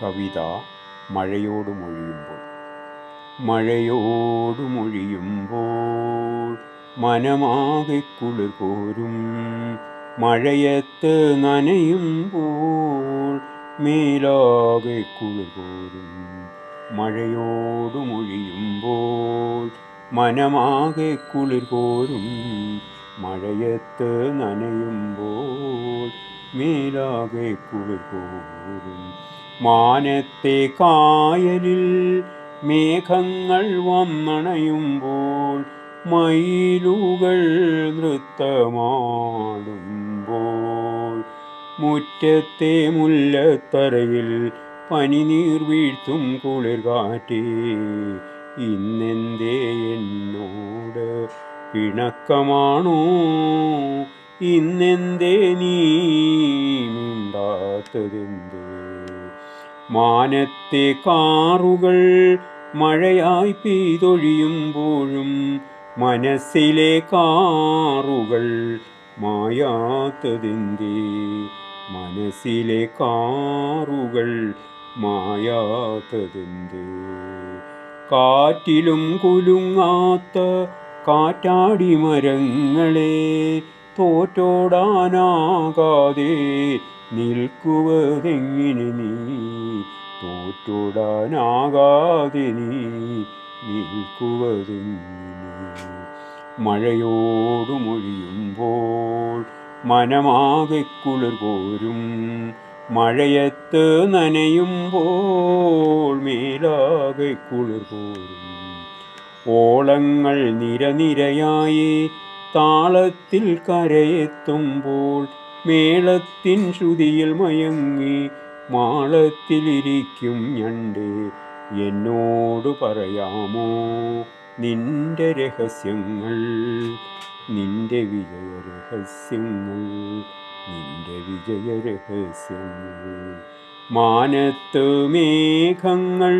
കവിത മഴയോട് മൊഴിയുമ്പോൾ മഴയോട് മൊഴിയുമ്പോൾ മനമാകെ കുളിർ കോരും മഴയത്ത് നനയുമ്പോൾ മേലാകെ കുളിർ കോരും മഴയോട് മൊഴിയുമ്പോൾ മനമാകെ കുളിർ കോരും മഴയത്ത് നനയുമ്പോൾ മേലാകെ കുളിർ കോരും മാനത്തെ കായലിൽ മേഘങ്ങൾ വന്നണയുമ്പോൾ മയിലുകൾ നൃത്തമാടുമ്പോൾ മുറ്റത്തെ മുല്ലത്തറയിൽ പനിനീർ വീഴ്ത്തും കുളിർ കാറ്റേ ഇന്നെന്തേ എന്നോട് പിണക്കമാണോ? ഇന്നെന്തേ നീ മാനത്തെ കാറുകൾ മഴയായി പെയ്തൊഴിയുമ്പോഴും മനസ്സിലെ കാറുകൾ മായാത്തതെന്തേ? മനസ്സിലെ കാറുകൾ മായാത്തതെന്തേ? കാറ്റിലും കുലുങ്ങാത്ത കാറ്റാടി മരങ്ങളെ തോറ്റോടാനാകാതെ നിൽക്കുവതെങ്ങനെ നീ? തോറ്റോടാനാകാതെ നീ നിൽക്കുവതെങ്ങനെ മഴയോടു മൊഴിയുമ്പോൾ മനമാകെ കുളിർ പോരും മഴയത്ത് നനയുമ്പോൾ മേലാകെ കുളിർ പോരും ഓളങ്ങൾ നിരനിരയായി താളത്തിൽ കരയെത്തുമ്പോൾ മേളത്തിൻ ശ്രുതിയിൽ മയങ്ങി മാളത്തിലിരിക്കും ഞണ്ട്. എന്നോട് പറയാമോ നിന്റെ രഹസ്യങ്ങൾ? നിന്റെ വിജയ രഹസ്യങ്ങൾ നിന്റെ വിജയ രഹസ്യങ്ങൾ മാനത്ത് മേഘങ്ങൾ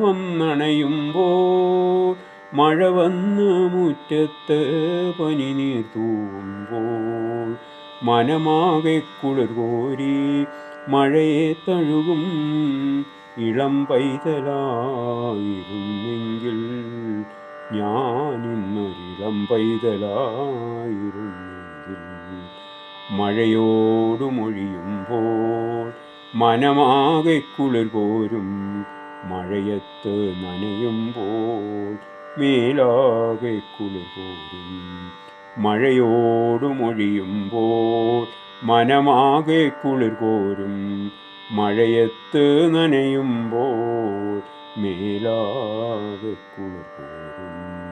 വന്നണയുമ്പോൾ മഴ വന്ന് മുറ്റത്ത് പനിനീർ നീർത്തൂമ്പോൾ മനമാകെ കുളിർ കോരി മഴയെ തഴുകും ഇളം പൈതലായിരുന്നെങ്കിൽ ഞാനിന്നൊരിളം പൈതലായിരുന്നെങ്കിൽ മഴയോടു മൊഴിയുമ്പോൾ മനമാകെ കുളിർ കോരും മഴയത്ത് നനയുമ്പോൾ മേലാകെ കുളിപോരും മഴയോടു മഴയോട് മൊഴിയുമ്പോൾ മനമാകെ കുളിർ കോരും മഴയത്ത് നനയുമ്പോൾ മേലാകെ കുളിർ കോരും